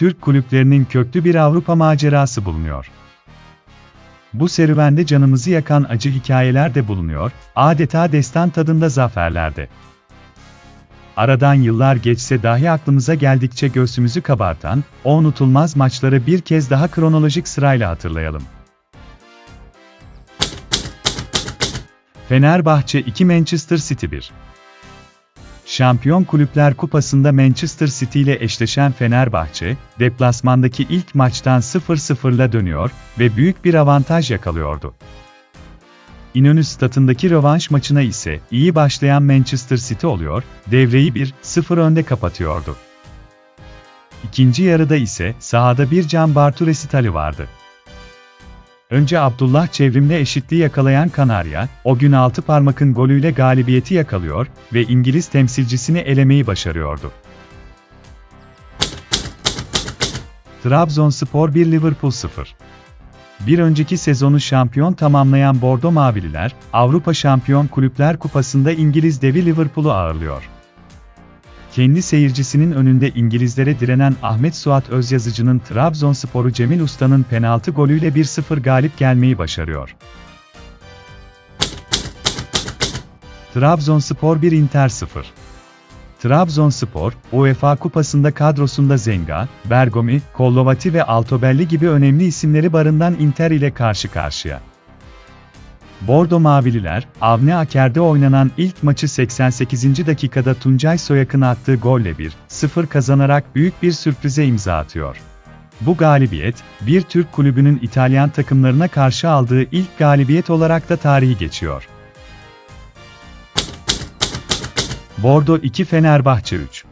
Türk kulüplerinin köklü bir Avrupa macerası bulunuyor. Bu serüvende canımızı yakan acı hikayeler de bulunuyor, adeta destan tadında zaferlerde. Aradan yıllar geçse dahi aklımıza geldikçe göğsümüzü kabartan, o unutulmaz maçları bir kez daha kronolojik sırayla hatırlayalım. Fenerbahçe 2 Manchester City 1 Şampiyon Kulüpler Kupası'nda Manchester City ile eşleşen Fenerbahçe, deplasmandaki ilk maçtan 0-0'la dönüyor ve büyük bir avantaj yakalıyordu. İnönü Stadı'ndaki rövanş maçına ise iyi başlayan Manchester City oluyor, devreyi 1-0 önde kapatıyordu. İkinci yarıda ise sahada bir Can Bartu resitali vardı. Önce Abdullah çevrimle eşitliği yakalayan Kanarya, o gün altı parmakın golüyle galibiyeti yakalıyor ve İngiliz temsilcisini elemeyi başarıyordu. Trabzonspor 1 Liverpool 0 bir önceki sezonu şampiyon tamamlayan Bordo Mavililer, Avrupa Şampiyon Kulüpler Kupası'nda İngiliz devi Liverpool'u ağırlıyor. Kendi seyircisinin önünde İngilizlere direnen Ahmet Suat Özyazıcı'nın Trabzonspor'u Cemil Usta'nın penaltı golüyle 1-0 galip gelmeyi başarıyor. Trabzonspor 1 Inter 0 Trabzonspor, UEFA Kupası'nda kadrosunda Zenga, Bergomi, Kollovati ve Altobelli gibi önemli isimleri barından Inter ile karşı karşıya. Bordo Mavililer, Avni Aker'de oynanan ilk maçı 88. dakikada Tuncay Soyak'ın attığı golle 1-0 kazanarak büyük bir sürprize imza atıyor. Bu galibiyet, bir Türk kulübünün İtalyan takımlarına karşı aldığı ilk galibiyet olarak da tarihi geçiyor. Bordo 2 Fenerbahçe 3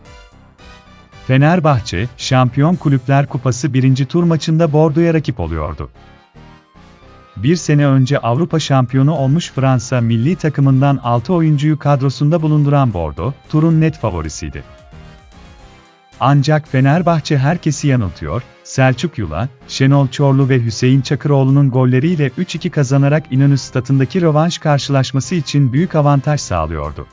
Fenerbahçe, Şampiyon Kulüpler Kupası 1. tur maçında Bordo'ya rakip oluyordu. Bir sene önce Avrupa şampiyonu olmuş Fransa milli takımından 6 oyuncuyu kadrosunda bulunduran Bordo, turun net favorisiydi. Ancak Fenerbahçe herkesi yanıltıyor, Selçuk Yula, Şenol Çorlu ve Hüseyin Çakıroğlu'nun golleriyle 3-2 kazanarak İnönü Stadı'ndaki rövanş karşılaşması için büyük avantaj sağlıyordu.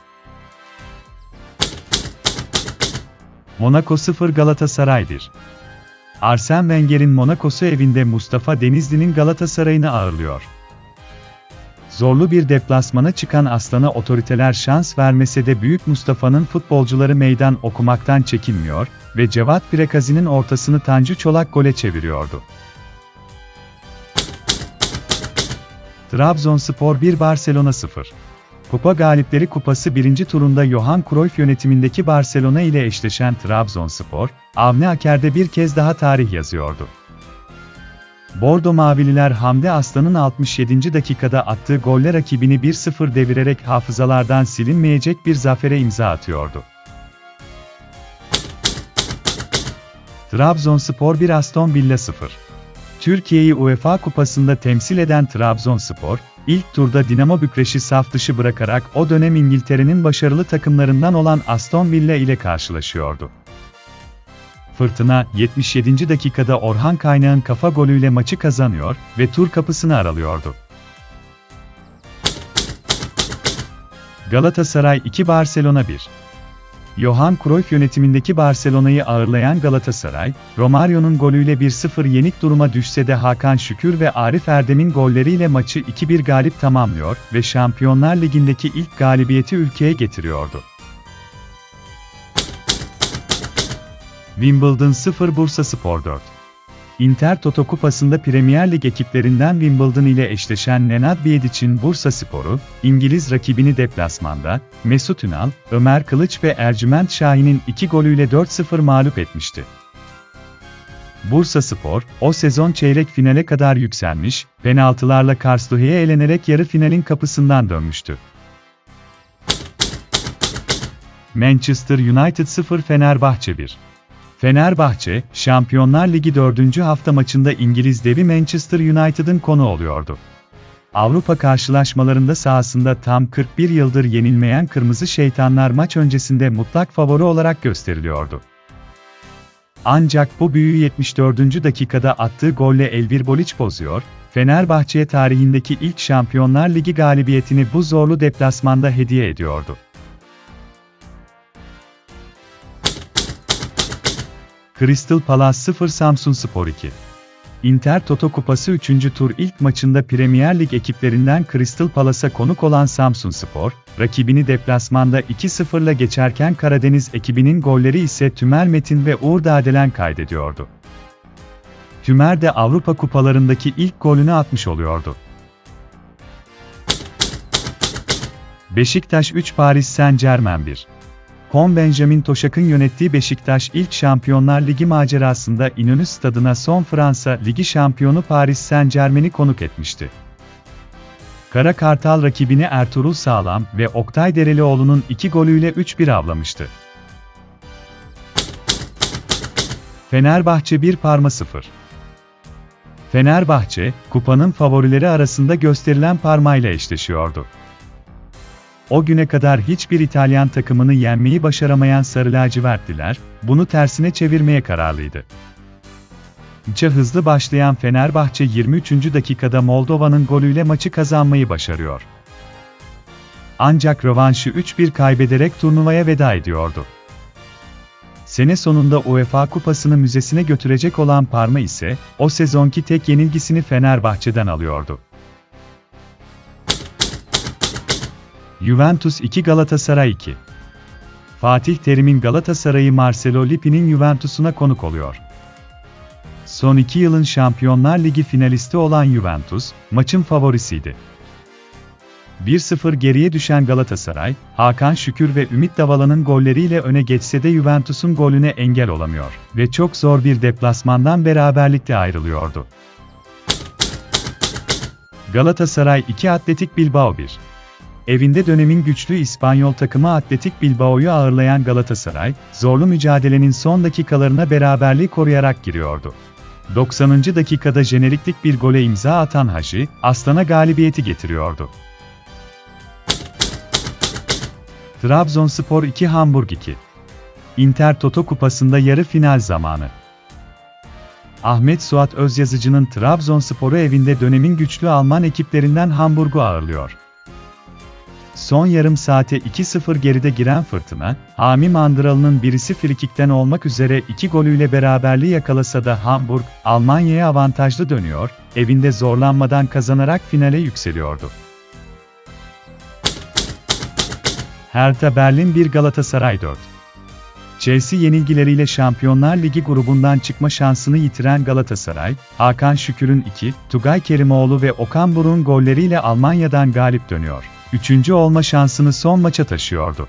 Monaco 0 Galatasaray 1 Arsene Wenger'in Monaco'su evinde Mustafa Denizli'nin Galatasaray'ını ağırlıyor. Zorlu bir deplasmana çıkan Aslan'a otoriteler şans vermese de Büyük Mustafa'nın futbolcuları meydan okumaktan çekinmiyor ve Cevat Prekazi'nin ortasını Tanju Çolak gole çeviriyordu. Trabzonspor 1 Barcelona 0 Kupa Galipleri Kupası 1. turunda Johan Cruyff yönetimindeki Barcelona ile eşleşen Trabzonspor, Avni Aker'de bir kez daha tarih yazıyordu. Bordo Mavililer Hamdi Aslan'ın 67. dakikada attığı golle rakibini 1-0 devirerek hafızalardan silinmeyecek bir zafere imza atıyordu. Trabzonspor 1 Aston Villa 0 Türkiye'yi UEFA Kupası'nda temsil eden Trabzonspor, ilk turda Dinamo Bükreş'i saf dışı bırakarak o dönem İngiltere'nin başarılı takımlarından olan Aston Villa ile karşılaşıyordu. Fırtına, 77. dakikada Orhan Kaynağ'ın kafa golüyle maçı kazanıyor ve tur kapısını aralıyordu. Galatasaray 2 Barcelona 1 Johan Cruyff yönetimindeki Barcelona'yı ağırlayan Galatasaray, Romario'nun golüyle 1-0 yenik duruma düşse de Hakan Şükür ve Arif Erdem'in golleriyle maçı 2-1 galip tamamlıyor ve Şampiyonlar Ligi'ndeki ilk galibiyeti ülkeye getiriyordu. Wimbledon 0 Bursa Spor 4 Inter Toto Kupası'nda Premier Lig ekiplerinden Wimbledon ile eşleşen Nenad Biedic'in Bursa Sporu, İngiliz rakibini deplasmanda, Mesut Ünal, Ömer Kılıç ve Ercüment Şahin'in iki golüyle 4-0 mağlup etmişti. Bursa Spor, o sezon çeyrek finale kadar yükselmiş, penaltılarla Karlsruhe'ye elenerek yarı finalin kapısından dönmüştü. Manchester United 0 Fenerbahçe 1 Fenerbahçe, Şampiyonlar Ligi 4. hafta maçında İngiliz devi Manchester United'ın konu oluyordu. Avrupa karşılaşmalarında sahasında tam 41 yıldır yenilmeyen Kırmızı Şeytanlar maç öncesinde mutlak favori olarak gösteriliyordu. Ancak bu büyüyü 74. dakikada attığı golle Elvir Boliç bozuyor, Fenerbahçe'ye tarihindeki ilk Şampiyonlar Ligi galibiyetini bu zorlu deplasmanda hediye ediyordu. Crystal Palace 0 Samsun Spor 2 Inter Toto Kupası 3. tur ilk maçında Premier Lig ekiplerinden Crystal Palace'a konuk olan Samsun Spor, rakibini deplasmanda 2-0'la geçerken Karadeniz ekibinin golleri ise Tümer Metin ve Uğur Dadelen kaydediyordu. Tümer de Avrupa kupalarındaki ilk golünü atmış oluyordu. Beşiktaş 3 Paris Saint-Germain 1 Kon Benjamin Toşak'ın yönettiği Beşiktaş ilk Şampiyonlar Ligi macerasında İnönü Stadı'na son Fransa Ligi şampiyonu Paris Saint-Germain'i konuk etmişti. Kara Kartal rakibini Ertuğrul Sağlam ve Oktay Derelioğlu'nun iki golüyle 3-1 avlamıştı. Fenerbahçe 1 Parma 0 Fenerbahçe, kupanın favorileri arasında gösterilen Parma ile eşleşiyordu. O güne kadar hiçbir İtalyan takımını yenmeyi başaramayan Sarı Lacivertliler, bunu tersine çevirmeye kararlıydı. Maça hızlı başlayan Fenerbahçe 23. dakikada Moldova'nın golüyle maçı kazanmayı başarıyor. Ancak rövanşı 3-1 kaybederek turnuvaya veda ediyordu. Sene sonunda UEFA Kupası'nı müzesine götürecek olan Parma ise, o sezonki tek yenilgisini Fenerbahçe'den alıyordu. Juventus 2 Galatasaray 2 Fatih Terim'in Galatasaray'ı Marcelo Lippi'nin Juventus'una konuk oluyor. Son iki yılın Şampiyonlar Ligi finalisti olan Juventus, maçın favorisiydi. 1-0 geriye düşen Galatasaray, Hakan Şükür ve Ümit Davala'nın golleriyle öne geçse de Juventus'un golüne engel olamıyor ve çok zor bir deplasmandan beraberlikle ayrılıyordu. Galatasaray 2 Atletik Bilbao 1 Evinde dönemin güçlü İspanyol takımı Atletik Bilbao'yu ağırlayan Galatasaray, zorlu mücadelenin son dakikalarına beraberliği koruyarak giriyordu. 90. dakikada jeneriklik bir gole imza atan Hacı, Aslan'a galibiyeti getiriyordu. Trabzonspor 2 Hamburg 2 Inter Toto Kupası'nda yarı final zamanı. Ahmet Suat Özyazıcı'nın Trabzonspor'u evinde dönemin güçlü Alman ekiplerinden Hamburg'u ağırlıyor. Son yarım saate 2-0 geride giren Fırtına, Hami Mandıralı'nın birisi frikikten olmak üzere iki golüyle beraberliği yakalasa da Hamburg, Almanya'ya avantajlı dönüyor, evinde zorlanmadan kazanarak finale yükseliyordu. Hertha Berlin 1 Galatasaray 4 Chelsea yenilgileriyle Şampiyonlar Ligi grubundan çıkma şansını yitiren Galatasaray, Hakan Şükür'ün 2, Tugay Kerimoğlu ve Okan Buruk'un golleriyle Almanya'dan galip dönüyor üçüncü olma şansını son maça taşıyordu.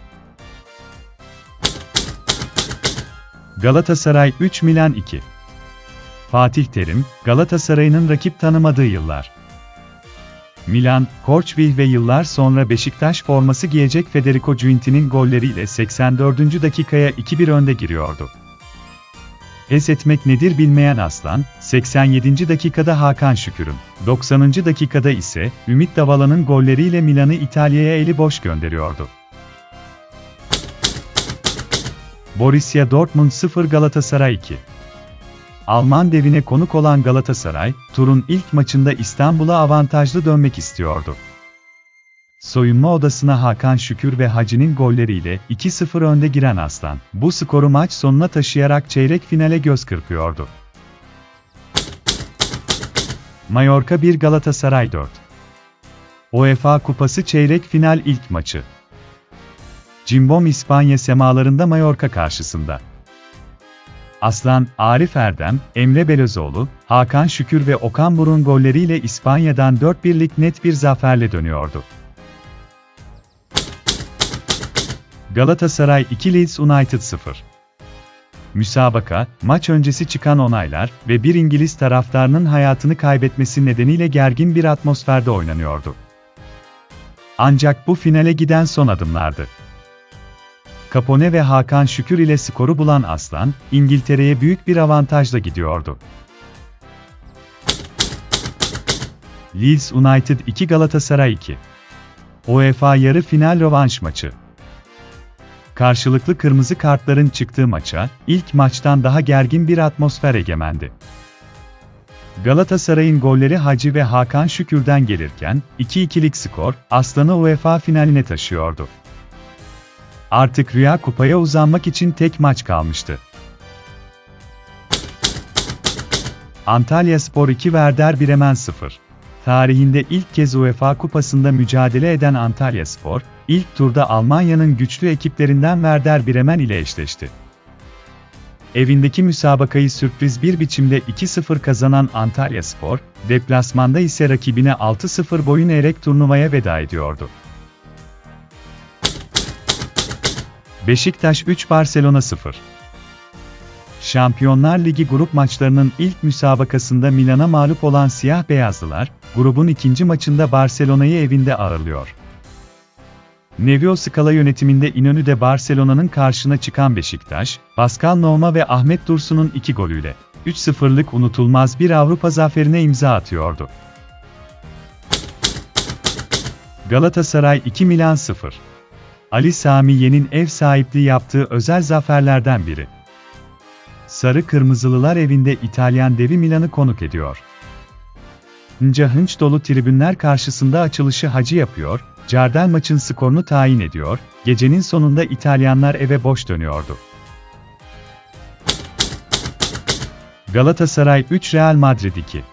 Galatasaray 3 Milan 2 Fatih Terim, Galatasaray'ın rakip tanımadığı yıllar. Milan, Korçvih ve yıllar sonra Beşiktaş forması giyecek Federico Giunti'nin golleriyle 84. dakikaya 2-1 önde giriyordu. Pes etmek nedir bilmeyen Aslan, 87. dakikada Hakan Şükür'ün, 90. dakikada ise Ümit Davala'nın golleriyle Milan'ı İtalya'ya eli boş gönderiyordu. Borussia Dortmund 0 Galatasaray 2 Alman devine konuk olan Galatasaray, turun ilk maçında İstanbul'a avantajlı dönmek istiyordu. Soyunma odasına Hakan Şükür ve Hacı'nin golleriyle 2-0 önde giren Aslan, bu skoru maç sonuna taşıyarak çeyrek finale göz kırpıyordu. Mallorca 1 Galatasaray 4 UEFA Kupası çeyrek final ilk maçı. Cimbom İspanya semalarında Mallorca karşısında. Aslan, Arif Erdem, Emre Belözoğlu, Hakan Şükür ve Okan Burun golleriyle İspanya'dan 4-1'lik net bir zaferle dönüyordu. Galatasaray 2 Leeds United 0. Müsabaka, maç öncesi çıkan onaylar ve bir İngiliz taraftarının hayatını kaybetmesi nedeniyle gergin bir atmosferde oynanıyordu. Ancak bu finale giden son adımlardı. Capone ve Hakan Şükür ile skoru bulan Aslan, İngiltere'ye büyük bir avantajla gidiyordu. Leeds United 2 Galatasaray 2 UEFA yarı final rövanş maçı Karşılıklı kırmızı kartların çıktığı maça, ilk maçtan daha gergin bir atmosfer egemendi. Galatasaray'ın golleri Hacı ve Hakan Şükür'den gelirken, 2-2'lik skor, Aslan'ı UEFA finaline taşıyordu. Artık Rüya Kupa'ya uzanmak için tek maç kalmıştı. Antalya Spor 2 Werder Bremen 0. Tarihinde ilk kez UEFA Kupası'nda mücadele eden Antalya Spor, ilk turda Almanya'nın güçlü ekiplerinden Werder Bremen ile eşleşti. Evindeki müsabakayı sürpriz bir biçimde 2-0 kazanan Antalya Spor, deplasmanda ise rakibine 6-0 boyun eğerek turnuvaya veda ediyordu. Beşiktaş 3 Barcelona 0 Şampiyonlar Ligi grup maçlarının ilk müsabakasında Milan'a mağlup olan siyah beyazlılar, grubun ikinci maçında Barcelona'yı evinde ağırlıyor. Nevio Scala yönetiminde İnönü'de Barcelona'nın karşına çıkan Beşiktaş, Pascal Nouma ve Ahmet Dursun'un iki golüyle 3-0'lık unutulmaz bir Avrupa zaferine imza atıyordu. Galatasaray 2 Milan 0 Ali Sami Yen'in ev sahipliği yaptığı özel zaferlerden biri. Sarı Kırmızılılar evinde İtalyan devi Milan'ı konuk ediyor. Hınca hınç dolu tribünler karşısında açılışı hacı yapıyor, Cardel maçın skorunu tayin ediyor, gecenin sonunda İtalyanlar eve boş dönüyordu. Galatasaray 3 Real Madrid 2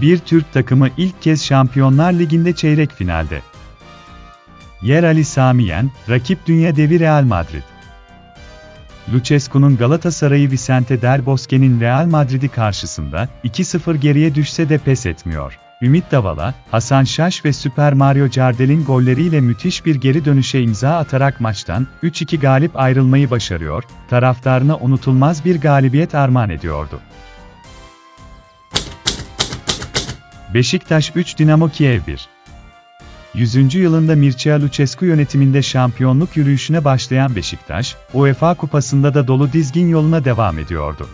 Bir Türk takımı ilk kez Şampiyonlar Ligi'nde çeyrek finalde. Yer Ali Samiyen, rakip dünya devi Real Madrid. Lucescu'nun Galatasaray'ı Vicente Del Bosque'nin Real Madrid'i karşısında 2-0 geriye düşse de pes etmiyor. Ümit Davala, Hasan Şaş ve Süper Mario Jardel'in golleriyle müthiş bir geri dönüşe imza atarak maçtan 3-2 galip ayrılmayı başarıyor, taraftarına unutulmaz bir galibiyet armağan ediyordu. Beşiktaş 3 Dinamo Kiev 1 100. yılında Mircea Lucescu yönetiminde şampiyonluk yürüyüşüne başlayan Beşiktaş, UEFA Kupası'nda da dolu dizgin yoluna devam ediyordu.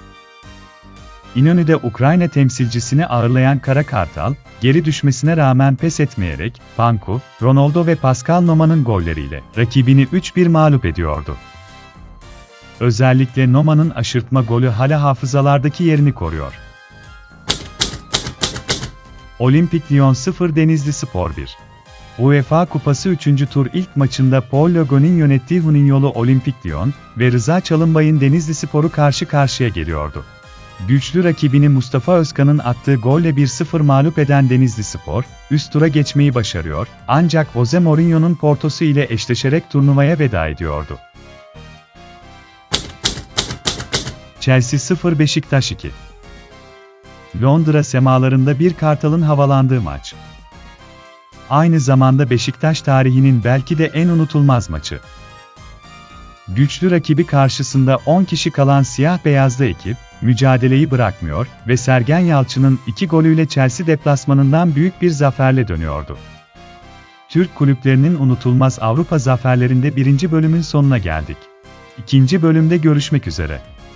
İnönü'de Ukrayna temsilcisini ağırlayan Kara Kartal, geri düşmesine rağmen pes etmeyerek, Panku, Ronaldo ve Pascal Noma'nın golleriyle rakibini 3-1 mağlup ediyordu. Özellikle Noma'nın aşırtma golü hala hafızalardaki yerini koruyor. Olimpik Lyon 0 Denizli Spor 1 UEFA Kupası 3. tur ilk maçında Paul Logon'in yönettiği Huninyolu Olimpik Lyon ve Rıza Çalınbay'ın Denizli Spor'u karşı karşıya geliyordu. Güçlü rakibini Mustafa Özkan'ın attığı golle 1-0 mağlup eden Denizli Spor, üst tura geçmeyi başarıyor, ancak Jose Mourinho'nun Porto'su ile eşleşerek turnuvaya veda ediyordu. Chelsea 0 Beşiktaş 2 Londra semalarında bir kartalın havalandığı maç. Aynı zamanda Beşiktaş tarihinin belki de en unutulmaz maçı. Güçlü rakibi karşısında 10 kişi kalan siyah-beyazlı ekip, mücadeleyi bırakmıyor ve Sergen Yalçın'ın iki golüyle Chelsea deplasmanından büyük bir zaferle dönüyordu. Türk kulüplerinin unutulmaz Avrupa zaferlerinde birinci bölümün sonuna geldik. İkinci bölümde görüşmek üzere.